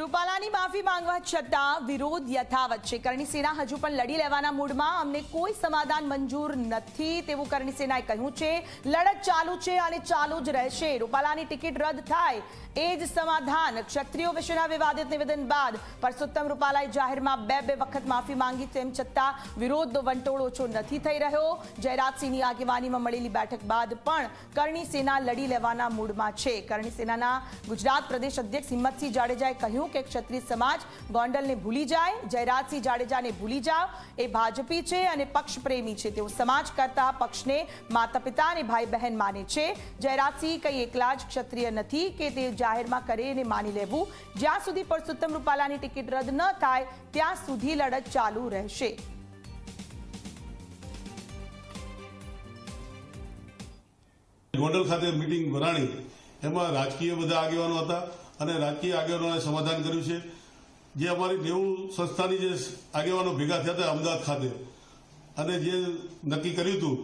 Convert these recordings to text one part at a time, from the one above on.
રૂપાલાની માફી માંગવા છતાં વિરોધ યથાવત છે. કરણી સેના હજુ પણ લડી લેવાના મૂડમાં. અમને કોઈ સમાધાન મંજૂર નથી તેવું કરણી સેનાએ કહ્યું છે. લડત ચાલુ છે અને ચાલુ જ રહેશે. રૂપાલાની ટિકિટ રદ થાય એ જ સમાધાન. ક્ષત્રિયો વિશેના વિવાદિત નિવેદન બાદ પરસોત્તમ રૂપાલાએ જાહેરમાં બે બે વખત માફી માંગી તેમ છતાં વિરોધનો વંટોળ ઓછો નથી થઈ રહ્યો. જયરાજસિંહની આગેવાનીમાં મળેલી બેઠક બાદ પણ કરણી સેના લડી લેવાના મૂડમાં છે. કરણી ગુજરાત પ્રદેશ અધ્યક્ષ હિંમતસિંહ જાડેજાએ કહ્યું કે ક્ષત્રિય સમાજ ગોંડલને ભૂલી જાય, જયરાજસિંહ જાડેજાને ભૂલી જાઓ, એ ભાજપી છે અને પક્ષ પ્રેમી છે. તેઓ સમાજ કરતા પક્ષને માતા પિતા અને ભાઈ બહેન માને છે. જયરાજસિંહ કંઈ એકલા જ ક્ષત્રિય નથી કે તે જાહેરમાં કરે એને માની લેવું. જ્યાં સુધી પરસોત્તમ રૂપાલાની ટિકિટ રદ ન થાય, ત્યાં સુધી લડત ચાલુ રહેશે. ગોંડલ ખાતે મિટિંગ ભરાણી. એમાં રાજકીય બધા આગેવાનો હતા. અને રાજકીય આગેવાનોએ સમાધાન કર્યું છે. જે અમારી નેવું સંસ્થાની જે આગેવાનો ભેગા થયા હતા અમદાવાદ ખાતે, અને જે નક્કી કર્યું હતું,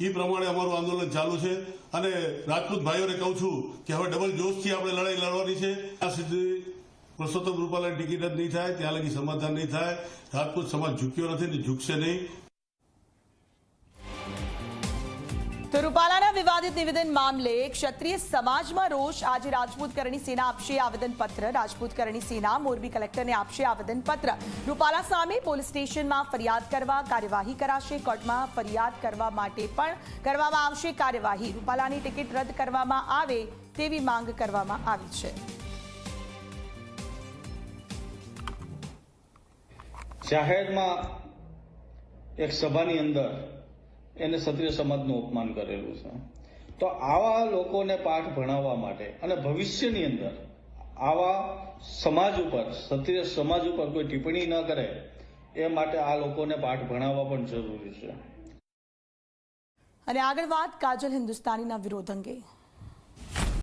એ પ્રમાણે અમારું આંદોલન ચાલુ છે. અને રાજપૂત ભાઈઓને કહું છું કે હવે ડબલ જોશથી આપણે લડાઈ લડવાની છે. આ સુધી પુરુષોત્તમ રૂપાલાની ટિકિટ જ નહીં થાય, ત્યાં લગી સમાધાન નહીં થાય. રાજપૂત સમાજ ઝૂક્યો નથી ને ઝૂકશે નહીં. તો રૂપાલાના વિવાદિત નિવેદન મામલે ક્ષત્રિય સમાજમાં રોષ. આજે રાજપૂત કરણી સેના આપશે આવેદનપત્ર. રાજપૂત કરણી સેના મોરબી કલેક્ટરને આપશે આવેદનપત્ર. રૂપાલા સામે પોલીસ સ્ટેશનમાં ફરિયાદ કરવા કાર્યવાહી કરાશે. કોર્ટમાં ફરિયાદ કરવા માટે પણ કરવામાં આવશે કાર્યવાહી. રૂપાલાની ટિકિટ રદ કરવામાં આવે તેવી માંગ કરવામાં આવી છે. જાહેરમાં એક સભાની અંદર એને ક્ષત્રિય સમાજનું અપમાન કરેલું છે. તો આવા લોકોને પાઠ ભણાવવા માટે અને ભવિષ્યની અંદર આવા સમાજ ઉપર, ક્ષત્રિય સમાજ ઉપર કોઈ ટિપ્પણી ન કરે, એ માટે આ લોકોને પાઠ ભણાવવા પણ જરૂરી છે. અને આગળ વાત કાજલ હિન્દુસ્તાનીના વિરોધ અંગે.